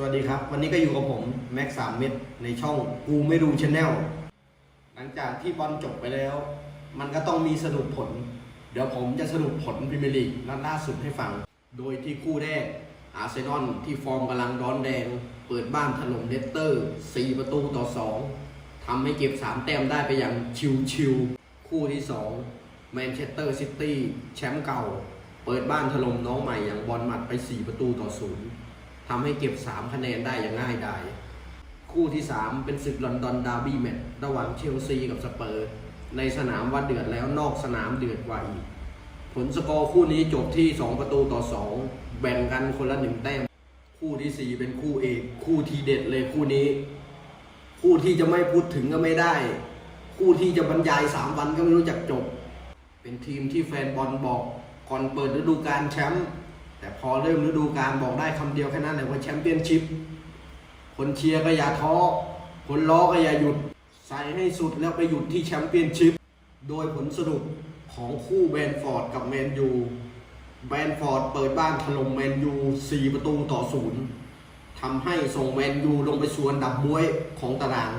สวัสดีครับ วันนี้ก็อยู่กับผมแม็กสามเม็ดในช่องกูไม่รู้ชาแนลหลังจากที่บอลจบไปแล้ว มันก็ต้องมีสรุปผล เดี๋ยวผมจะสรุปผลพรีเมียร์ลีกนัดล่าสุดให้ฟัง โดยที่คู่แรกอาร์เซนอลที่ฟอร์มกำลังร้อนแดง เปิดบ้านถล่มเลสเตอร์ 4 ประตูต่อ 2ทำให้เก็บ 3 แต้มได้ไปอย่างชิวๆคู่ที่2แมนเชสเตอร์ซิตี้แชมป์เก่า เปิดบ้านถล่มน้องใหม่อย่างบอลหมัดไป 4 ประตูต่อ 0 ทำให้เก็บ 3 คะแนนได้อย่างง่ายดายคู่ที่ 3 เป็นศึกลอนดอนดาร์บี้แมตช์ระหว่างเชลซีกับสเปอร์ ในสนามว่าเดือดแล้วนอกสนามเดือดกว่าอีก ผลสกอร์คู่นี้จบที่ 2 ประตูต่อ 2 แบ่งกันคนละหนึ่งแต้ม คู่ที่ 4 เป็นคู่เอกคู่ทีเด็ดเลยคู่นี้ คู่ที่จะไม่พูดถึงก็ไม่ได้ คู่ที่จะบรรยาย 3 วันก็ไม่รู้จักจบ เป็นทีมที่แฟนบอลบอกก่อนเปิดฤดูกาลแชมป์ แต่พอเริ่มฤดูกาลบอกได้คำเดียวแค่นั้นแหละว่าแชมเปี้ยนชิพคนเชียร์ก็อย่าท้อคนล้อก็อย่าหยุด ใส่ให้สุดแล้วไปหยุดที่แชมเปี้ยนชิพโดยผลสรุปของคู่แบนฟอร์ดกับแมนยูแบนฟอร์ดเปิดบ้านถล่มแมนยู 4 ประตูต่อศูนย์ทำให้ส่งแมนยูลงไปสวนดับบวยของตาราง